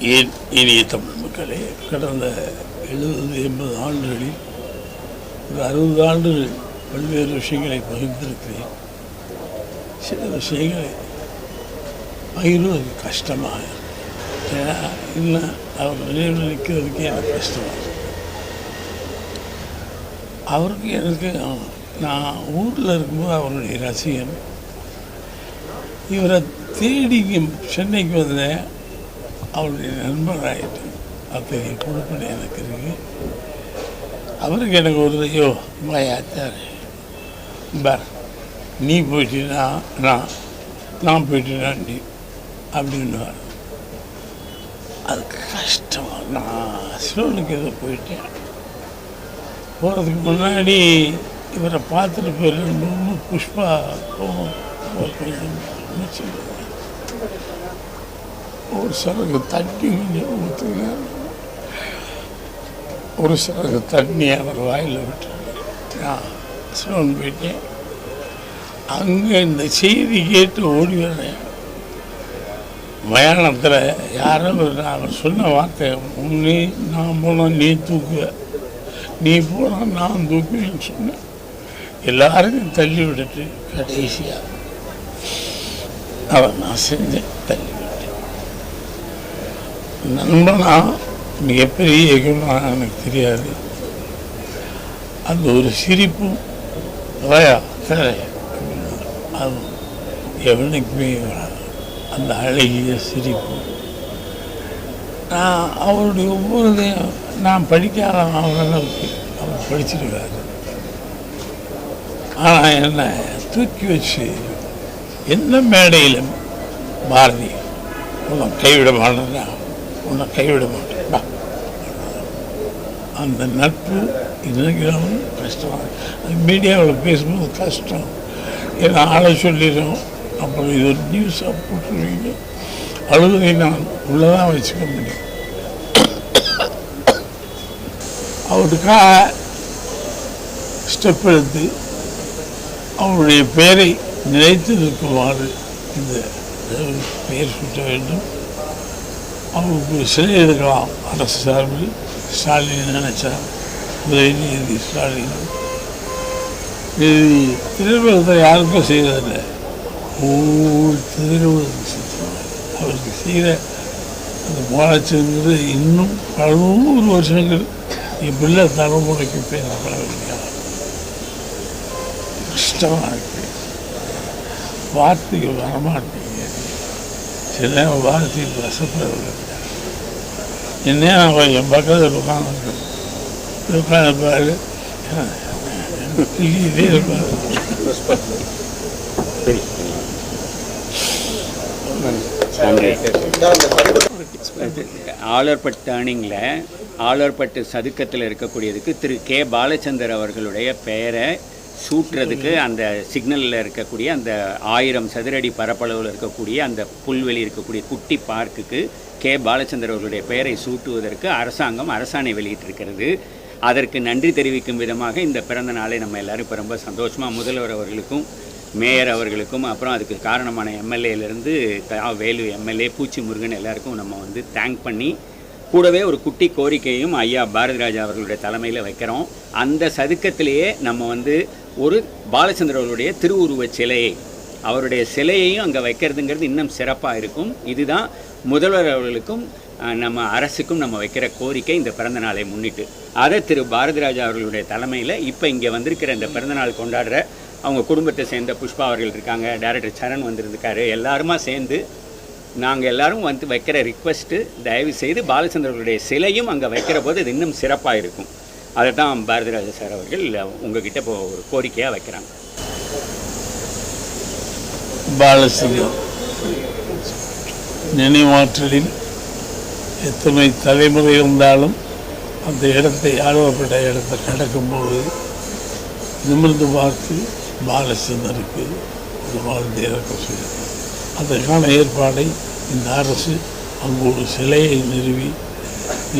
ஏன் இனிய தமிழ் மக்களே கடந்த எழுபது எண்பது ஆண்டுகளில் ஒரு அறுபது ஆண்டுகள் பல்வேறு விஷயங்களை பகிர்ந்திருக்கிறேன். சில விஷயங்களை பகிர்வது கஷ்டமாக ஏன்னா இன்னும் அவர் நினைவில் நிற்கிறதுக்கே எனக்கு கஷ்டமாக அவருக்கு எனக்கு நான் ஊரில் இருக்கும்போது அவருடைய ரசிகன். இவரை தேடி சென்னைக்கு வந்தேன். அவருடைய நண்பராகிட்டு அத்தகைய பொறுப்பு எனக்கு இருக்கு. அவருக்கு எனக்கு ஒரு ஐயோ மாயாச்சார் பார் நீ போயிட்டீனா நான் நான் போயிட்டேனா நீ அப்படின்னுவார். அது கஷ்டம் நான் சிலோனுக்கு ஏதோ போயிட்டேன். போகிறதுக்கு முன்னாடி இவரை பார்த்துட்டு போய் புஷ்பா போகும் கொஞ்சம் ஒரு சிறகு தண்ணி கொஞ்சம் ஊற்றுங்க. ஒரு சிறகு தண்ணி அவர் வாயில் விட்டுருக்கேன் சிவன் போயிட்டேன். அங்கே இந்த செய்தி கேட்டு ஓடி வரேன். மயானத்தில் யாரோ ஒரு அவர் சொன்ன வார்த்தை உன்னே நான் போனால் நீ தூக்குவ நீ போனால் நான் தூக்குவேன்னு சொன்னேன். எல்லாருக்கும் தள்ளி விட்டுட்டு கடைசியாக அதை நான் செஞ்சேன். தள்ளி நண்பனா? மிகப்பெரிய இயக்குனா எனக்கு தெரியாது. அந்த ஒரு சிரிப்பும் வயா அது எவனுக்குமே வராது. அந்த அழகிய சிரிப்பு. நான் அவருடைய ஒவ்வொரு நான் படிக்காத அவரளவுக்கு அவர் படிச்சிருக்காரு. ஆனால் என்ன தூக்கி வச்சு எந்த மேடையிலும் பாரதி கைவிட மாட்டேன்னா உன்னை கைவிட மாட்டேன். அந்த நட்பு இன்னைக்கு கஷ்டம் அது மீடியாவில் பேசும்போது கஷ்டம். ஏன்னா ஆளை சொல்லிடும் அப்புறம் இது ஒரு நியூஸாக போட்டுருவீங்க. அழுகை நான் உள்ளதான் வச்சுக்க முடியும். அவருக்காக ஸ்டெப் எடுத்து அவருடைய பெயரை நிலைத்து நிற்குமாறு இந்த பெயர் சுட்ட வேண்டும். அவருக்கு சிலை எடுக்கலாம் அரசு சார்பில் ஸ்டாலின் நினைச்சா உதயநிதி ஸ்டாலின். இது திருவிழத்தை யாருக்கும் செய்வதில்லை ஒவ்வொரு திருவிழத்தை அவருக்கு செய்கிற அந்த முயற்சிங்கிறது இன்னும் பல நூறு வருஷங்கள் என் பிள்ளை தலைமுறைக்கு பேசப்பட வேண்டிய கஷ்டமாக இருக்கு வார்த்தைகள் வரமாட்டேங்க சில நேரம் வசப்படவில்லை. என்ன கொஞ்சம் என் பக்கத்தில் உட்காந்து உட்காந்து பாரு இதே இருப்பாரு ஆலர்பட் டேர்னிங்கில் ஆலர்பட்டு சதுக்கத்தில் இருக்கக்கூடியதுக்கு திரு கே. பாலச்சந்தர் அவர்களுடைய பெயரை சூட்டுறதுக்கு அந்த சிக்னலில் இருக்கக்கூடிய அந்த ஆயிரம் சதுரடி பரப்பளவில் இருக்கக்கூடிய அந்த புல்வெளி இருக்கக்கூடிய குட்டி பார்க்குக்கு கே. பாலச்சந்தர் அவர்களுடைய பெயரை சூட்டுவதற்கு அரசாங்கம் அரசாணை வெளியிட்டிருக்கிறது. அதற்கு நன்றி தெரிவிக்கும் விதமாக இந்த பிறந்த நாளை நம்ம எல்லோரும் இப்போ ரொம்ப சந்தோஷமாக முதல்வர் அவர்களுக்கும் மேயர் அவர்களுக்கும் அப்புறம் அதுக்கு காரணமான எம்எல்ஏலேருந்து தா வேலு எம்எல்ஏ பூச்சி முருகன் எல்லாருக்கும் நம்ம வந்து தேங்க் பண்ணி கூடவே ஒரு குட்டி கோரிக்கையும் ஐயா பாரதிராஜா அவர்களுடைய தலைமையில் வைக்கிறோம். அந்த சதுக்கத்திலேயே நம்ம வந்து ஒரு பாலச்சந்திரவருடைய திருவுருவச் சிலையை. அவருடைய சிலையையும் அங்கே வைக்கிறதுங்கிறது இன்னும் சிறப்பாக இருக்கும். இதுதான் முதல்வர் அவர்களுக்கும் நம்ம அரசுக்கும் நம்ம வைக்கிற கோரிக்கை இந்த பிறந்த நாளை முன்னிட்டு. அதை திரு பாரதிராஜா அவர்களுடைய தலைமையில் இப்போ இங்கே வந்திருக்கிற இந்த பிறந்தநாள் கொண்டாடுற அவங்க குடும்பத்தை சேர்ந்த புஷ்பா அவர்கள் இருக்காங்க டைரக்டர் சரண் வந்திருக்காரு எல்லாருமா சேர்ந்து நாங்கள் எல்லாரும் வந்து வைக்கிற ரிக்வெஸ்ட்டு தயவு செய்து பாலச்சந்திரர்களுடைய சிலையும் அங்கே வைக்கிற போது இது இன்னும் சிறப்பாக இருக்கும். அதை தான் பாரதிராஜ சார் அவர்கள் உங்ககிட்ட இப்போ ஒரு கோரிக்கையாக வைக்கிறாங்க. பாலசிங்கம் நினைவாற்றலில் எத்தனை தலைமுறை இருந்தாலும் அந்த இடத்தை ஆழ்வப்பட்ட இடத்தை கடக்கும்போது நிமிர்ந்து பார்த்து பாலச்சந்தருக்கு ஒரு வாழ்ந்து இறக்க சொல்லி அதற்கான ஏற்பாடை இந்த அரசு அங்கு ஒரு சிலையை நிறுவி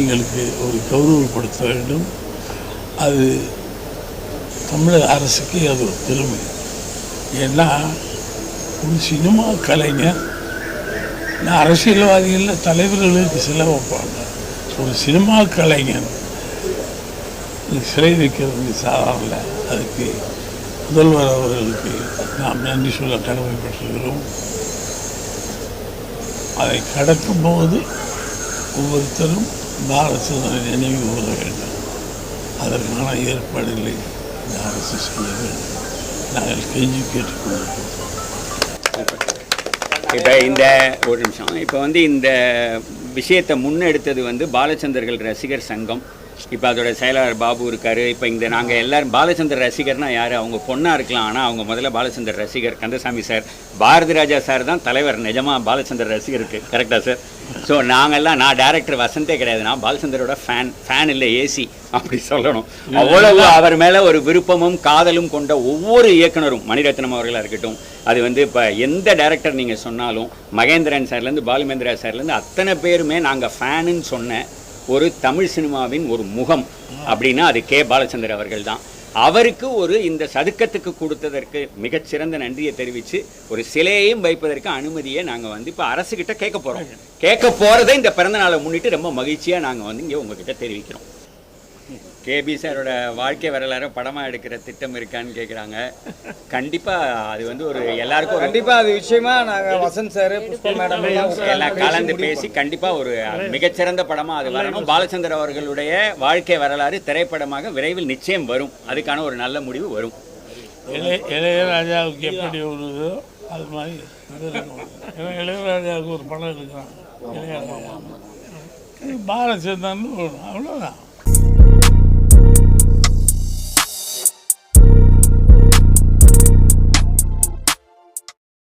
எங்களுக்கு ஒரு கௌரவப்படுத்த வேண்டும். அது தமிழக அரசுக்கு அது ஒரு பெருமை. ஏன்னா ஒரு சினிமா கலைஞர் அரசியல்வாதிகளில் தலைவர்களுக்கு சிலை வைப்பாங்க. ஒரு சினிமா கலைஞன் சிலை வைக்கிறது சாதாரண அதுக்கு முதல்வர் அவர்களுக்கு நாம் நன்றி சொல்ல கடமைப்பட்டிருக்கிறோம். அதை கடக்கும்போது ஒவ்வொருத்தரும் பாரத நினைவு கூற வேண்டும். அதற்கான ஏற்பாடுகளை இந்த அரசு செய்ய வேண்டும். நாங்கள் கெஞ்சி கேட்டுக்கொள்கிறோம். இப்போ இந்த ஒரு நிமிஷம். இப்போ வந்து இந்த விஷயத்தை முன்னெடுத்தது வந்து பாலச்சந்தர்கள் ரசிகர் சங்கம். இப்போ அதோட செயலாளர் பாபு இருக்காரு. இப்போ இந்த நாங்கள் எல்லாரும் பாலச்சந்தர் ரசிகர்னா யார்? அவங்க பொண்ணாக இருக்கலாம். ஆனால் அவங்க முதல்ல பாலச்சந்தர் ரசிகர் கந்தசாமி சார். பாரதி ராஜா சார் தான் தலைவர் நிஜமாக பாலச்சந்தர் ரசிகருக்கு கரெக்டாக சார் ஸோ நாங்கள்லாம் நான் டேரக்டர் வசந்தே கிடையாது. நான் பாலச்சந்தரோட ஃபேன் ஃபேன் இல்லை ஏசி அப்படி சொல்லணும். அவ்வளவு அவர் மேலே ஒரு விருப்பமும் காதலும் கொண்ட ஒவ்வொரு இயக்குனரும் மணிரத்னம் அவர்களாக இருக்கட்டும். அது வந்து இப்போ எந்த டேரக்டர் நீங்கள் சொன்னாலும் மகேந்திரன் சார்லேருந்து பாலுமேந்திரா சார்லேருந்து அத்தனை பேருமே நாங்கள் ஃபேனுன்னு சொன்ன ஒரு தமிழ் சினிமாவின் ஒரு முகம் அப்படின்னா அது கே. பாலச்சந்தர் அவர்கள் தான் அவருக்கு ஒரு இந்த சதுக்கத்துக்கு கொடுத்ததற்கு மிகச்சிறந்த நன்றியை தெரிவித்து ஒரு சிலையையும் வைப்பதற்கு அனுமதியை நாங்கள் வந்து இப்போ அரசுகிட்ட கேட்க போகிறோம் கேட்க போகிறதை இந்த பிறந்த நாளை முன்னிட்டு ரொம்ப மகிழ்ச்சியாக நாங்கள் வந்து இங்கே உங்ககிட்ட தெரிவிக்கிறோம். கேபி சாரோட வாழ்க்கை வரலாறு படமாக எடுக்கிற திட்டம் இருக்கான்னு கேட்குறாங்க கண்டிப்பாக அது வந்து ஒரு எல்லாருக்கும் ஒரு கண்டிப்பா அது விஷயமா நாங்க வசந்த் சார் புஷ்பா மேடம் எல்லாம் கலந்து பேசி கண்டிப்பா ஒரு மிகச்சிறந்த படமா அது வரணும். பாலச்சந்தர் அவர்களுடைய வாழ்க்கை வரலாறு திரைப்படமாக விரைவில் நிச்சயம் வரும். அதுக்கான ஒரு நல்ல முடிவு வரும். இளைய இளையராஜாவுக்கு எப்படி ஒரு இதோ அது மாதிரி. ஏன்னா இளையராஜாவுக்கு ஒரு படம் இருக்கிறான் இளையராஜா பாலச்சந்திரன் அவ்வளோதான்